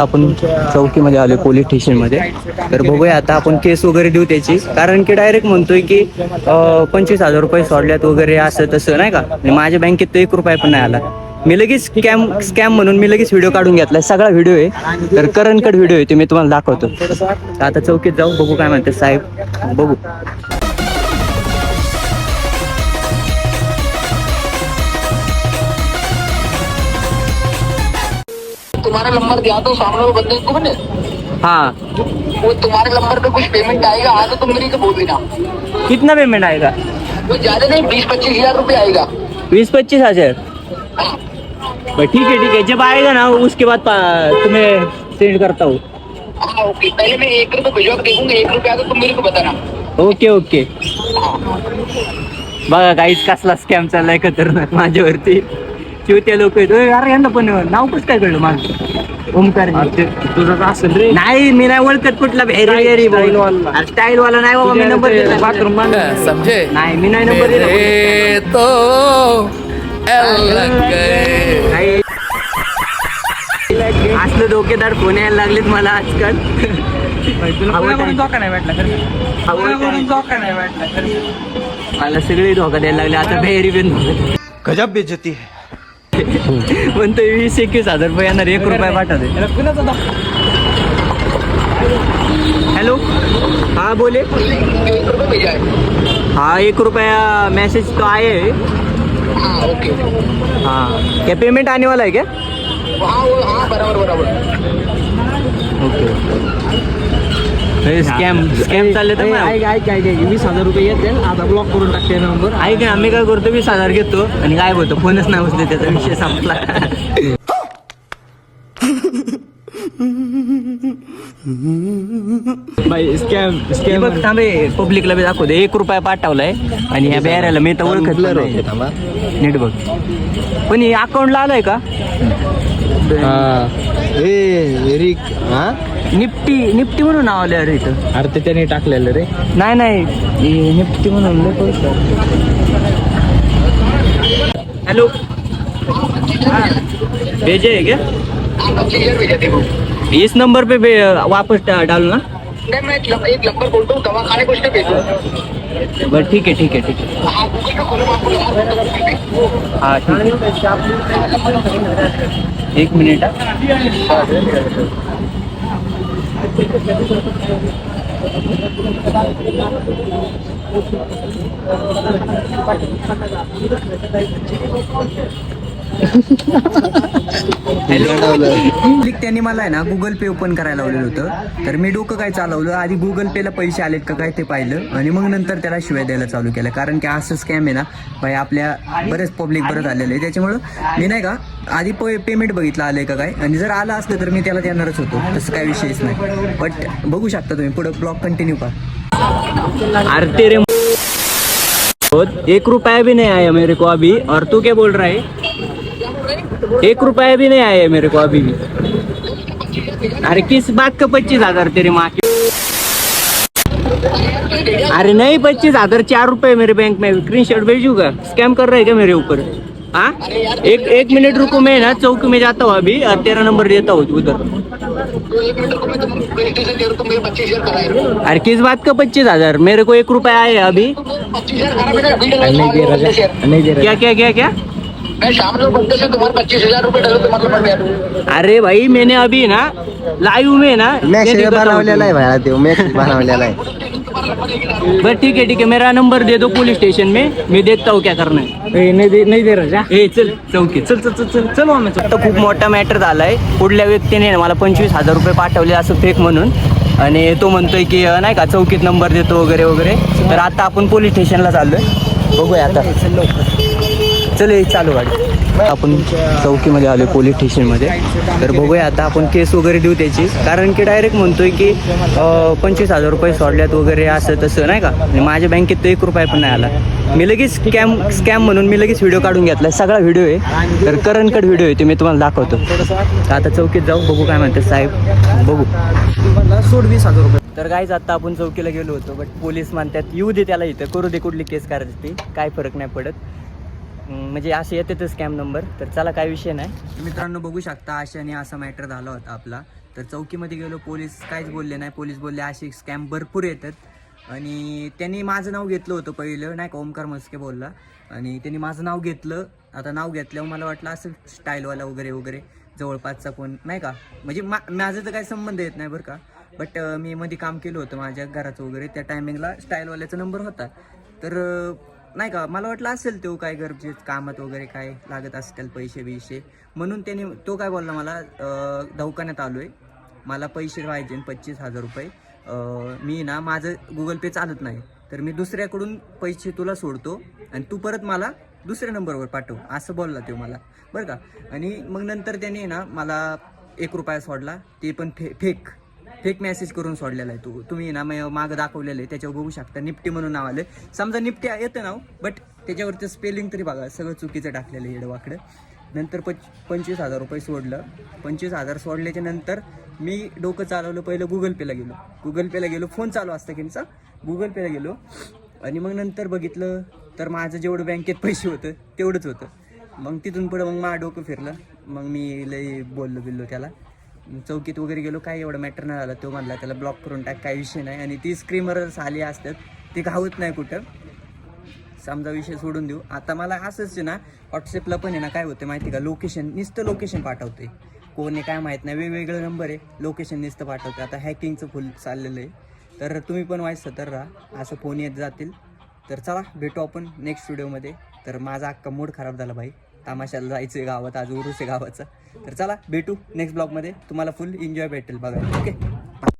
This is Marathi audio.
आपण चौकीमध्ये आलोय पोलीस स्टेशनमध्ये तर बघूया आता आपण केस वगैरे देऊ त्याची. कारण की डायरेक्ट म्हणतोय की पंचवीस हजार रुपये सोडल्यात वगैरे असं तसं नाही का? माझ्या बँकेत तर एक रुपया पण नाही आला. मी लगेच स्कॅम स्कॅम म्हणून मी लगेच व्हिडिओ काढून घेतला सगळा व्हिडिओ आहे. तर करंट व्हिडिओ आहे ते मी तुम्हाला दाखवतो. आता चौकीत जाऊ बघू काय म्हणते साहेब. बघू. तुम्हारा नंबर दिया तो सामने वाले बंदे को मैंने। हाँ। वो तुम्हारे नंबर पे कुछ पेमेंट आएगा आज तो तुम मेरी को बोल देना। कितना पेमेंट आएगा? वो ज्यादा नहीं बीस पच्चीस हजार रूपए आएगा। बीस पच्चीस हजार ठीक है ठीक है। जब आएगा ना उसके बाद तुम्हें सेंड करता हूँ। ओके पहले मैं एक रुपये भिजवा देखूंगा एक रुपया तो तुम मेरे को बताना। ओके ओके बघा काहीच कसला स्कॅम चाललाय खतरनाक माझ्यावरती. चिवत्या लोक ओय, अरे यांना पण नाव कसं काय कळलं माझं ओमकार तुझं असेल रे. नाही मी नाही ओळखत कुठला स्टाईल वाला नाही बाबा मी नंबर दिला बाथरूम समझे नाही मी नाही नंबर. असलं डोकेदार फोन यायला लागलेत मला आजकाल. धोका नाही धोका नाही मला सगळे धोका द्यायला लागले. आता बेरी बिन गजब बेइज्जती है। म्हणतोय वीस एकवीस हज़ार रुपये येणार एक रुपया त्याला कुणाचा हॅलो? हाँ बोले. है एक रुपया मैसेज तो आए है. हाँ ओके हाँ क्या पेमेंट आने वाला है क्या? हाँ हाँ बराबर बराबर. ओके स्कॅम स्कॅम चालले तर ऐक ऐक ऐक ऐक वीस हजार रुपये येते आता ब्लॉक करून टाकते नंबर ऐक आम्ही काय करतो वीस हजार घेतो. आणि काय बोलतो फोनच नाही उचले त्याचा विषय संपला. बाई स्कॅम हे स्कॅम बघ थांबे पब्लिकला बी दाखवतो एक रुपया पाठवलाय. आणि ह्या बेऱ्याला मी तर ओळखत नाही. नीट बघ. पण हे अकाउंटला आलंय का? ए रिक हा? निफ्टी निफ्टी म्हणून नाव आलं अरे इथं. अरे ते त्याने टाकलेलं रे. नाही नाही. हे निफ्टी म्हणून लय पैसे हॅलो. भेजे है क्या हाँ इस नंबर पे वापस डालो ना. नहीं मैं एक एक नंबर बोलता हूँ दवा खाने को उसने भेजो बरं ठीक आहे ठीक आहे ठीक हाँ। गूगल पे खोलो आपको नंबर बोलता हूँ हा? ठीक आहे एक मिनिट हा. हॅलो त्यांनी मला आहे ना गुगल पे ओपन करायला लावलेलं होतं. तर मी डोकं काय चालवलं? आधी गुगल पेला पैसे आलेत का काय ते पाहिलं. आणि मग नंतर त्याला शिवाय द्यायला चालू केलं. कारण की असं स्कॅम आहे ना भाई आपल्या बरेच पब्लिक बरंच आलेलं आहे. त्याच्यामुळं मी नाही का आधी पेमेंट बघितलं आलंय का काय? आणि जर आलं असलं तर मी त्याला देणारच होतो. तसं काय विषयच नाही. बट बघू शकता तुम्ही पुढे ब्लॉग कंटिन्यू का एक रुपया भी नहीं आया मेरे को अभी. और तू क्या बोल रहा है? एक रुपया भी नहीं आया मेरे को अभी भी. अरे किस बात का पच्चीस हजार तेरी माँ की? अरे नहीं पच्चीस हजार चार रुपए मेरे बैंक में स्क्रीन शॉट भेजूंगा स्कैम कर रहे क्या मेरे ऊपर? हाँ? एक एक मिनट रुको मैं ना चौक में जाता हूँ अभी और तेरा नंबर देता हूँ उधर। हूँ अरे किस बात का पच्चीस हजार? मेरे को एक रुपया आया अभी। नहीं दे रहा नहीं दे क्या क्या क्या क्या? मैं शाम को बंदे से तुम्हारे पच्चीस हजार रूपए डलो तो मतलब मैं दे अरे भाई मैंने अभी ना लाइव में ना हूँ बनवलेला आहे भाई ते मॅसेज बनवलेला आहे. बस ठीक है ठीक है मेरा नंबर दे दो पुलिस स्टेशन में मैं देखता हूँ क्या करना है। ए, नाही दे नाही दे राजा ए चल चौकी। चल चल चल चल चल आम्ही आता खूप मोठा मॅटर झालाय. पुढल्या व्यक्तीने मला पंचवीस हजार रुपये पाठवले असं फेक म्हणून. आणि तो म्हणतोय की नाही का चौकीत नंबर देतो वगैरे वगैरे. तर आता आपण पोलीस स्टेशनला चाललोय. बघूया आता. चल चालू गाडी. आपण चौकीमध्ये आलोय पोलीस स्टेशनमध्ये. तर बघूया आता आपण केस वगैरे देऊ त्याची. कारण की डायरेक्ट म्हणतोय की पंचवीस हजार रुपये सोडल्यात वगैरे असं तसं नाही का? आणि माझ्या बँकेत तर एक रुपया पण नाही आला. मी लगेच स्कॅम स्कॅम म्हणून मी लगेच व्हिडिओ काढून घेतला सगळा व्हिडिओ आहे. तर करंट व्हिडिओ आहे ते मी तुम्हाला दाखवतो. आता चौकीत जाऊ बघू काय म्हणते साहेब. बघू. सोड वीस हजार रुपये तर काहीच आता आपण चौकीला गेलो होतो बट पोलीस म्हणतात येऊ दे त्याला इथं. करू दे कुठली केस करायची ती. काय फरक नाही पडत. म्हणजे असे येतातच स्कॅम नंबर तर चला काय विषय नाही. मित्रांनो बघू शकता अशाने असा मॅटर झाला होता आपला. तर चौकीमध्ये गेलो पोलीस काहीच बोलले नाही. पोलीस बोलले असे स्कॅम भरपूर येतात. आणि त्यांनी माझं नाव घेतलं होतं पहिलं नाही का? ओमकार मस्के बोलला. आणि त्यांनी माझं नाव घेतलं. आता नाव घेतल्यावर मला वाटलं असं स्टाईलवाला वगैरे वगैरे. जवळपासचा कोण नाही का? म्हणजे मा माझं तर काही संबंध येत नाही बरं का. बट मी मध्ये काम केलं होतं माझ्या घराचं वगैरे. त्या टायमिंगला स्टाईलवाल्याचा नंबर होता. तर नाही का मला वाटलं असेल तो काय गरजे कामात वगैरे काय लागत असतील पैसे बिशे. म्हणून त्याने तो काय बोलला मला दवाखान्यात आलो आहे मला पैसे पाहिजे पच्चीस हजार रुपये. मी ना माझं गुगल पे चालत नाही. तर मी दुसऱ्याकडून पैसे तुला सोडतो आणि तू परत मला दुसऱ्या नंबरवर पाठव. असं बोलला तो मला. बरं का? आणि मग नंतर त्याने ना मला एक रुपया सोडला. ते पण फे फेक फेक मेसेज करून सोडलेला आहे तू. तुम्ही ना मग मागं दाखवलेलं आहे त्याच्यावर बघू शकता. निफ्टी म्हणून नाव आलं समजा निपटी येतं नाव बट त्याच्यावरचं स्पेलिंग तरी बघा सगळं चुकीचं टाकलेलं आहे येडवाकडं नंतर पच पंचवीस हजार रुपये सोडलं. पंचवीस हजार सोडल्याच्या नंतर मी डोकं चालवलं पहिलं गुगल पेला गेलो. गुगल पेला गेलो फोन चालू असतं किंचा गुगल पेला गेलो. आणि मग नंतर बघितलं तर माझं जेवढं बँकेत पैसे होतं तेवढंच होतं. मग तिथून पुढं मग माझं डोकं फिरलं. मग मी लई बोललो बिल्लो त्याला. चौकीत वगैरे गेलो काय एवढं मॅटर नाही झालं. तो म्हणला त्याला ब्लॉक करून टाक काय विषय नाही. आणि ती स्क्रीमरच आली असतात. ती घावत नाही कुठं. समजा विषय सोडून देऊ. आता मला असंच आहे ना व्हॉट्सअपला पण आहे ना काय होतं माहिती का? लोकेशन नुसतं लोकेशन पाठवते कोण काय माहीत नाही. वेगवेगळे नंबर आहे. लोकेशन नुसतं पाठवते आता हॅकिंगचं फुल चाललेलं आहे. तर तुम्ही पण वाईस सतर राहा. असं फोन येत जातील. तर चला भेटू आपण नेक्स्ट व्हिडिओमध्ये तर माझा अख्खा मूड खराब झाला भाई. तमाशाला जायचं आहे गावात आज उरूस आहे गावाचं. तर चला भेटू नेक्स्ट ब्लॉगमध्ये तुम्हाला फुल एन्जॉय भेटेल. बघा. ओके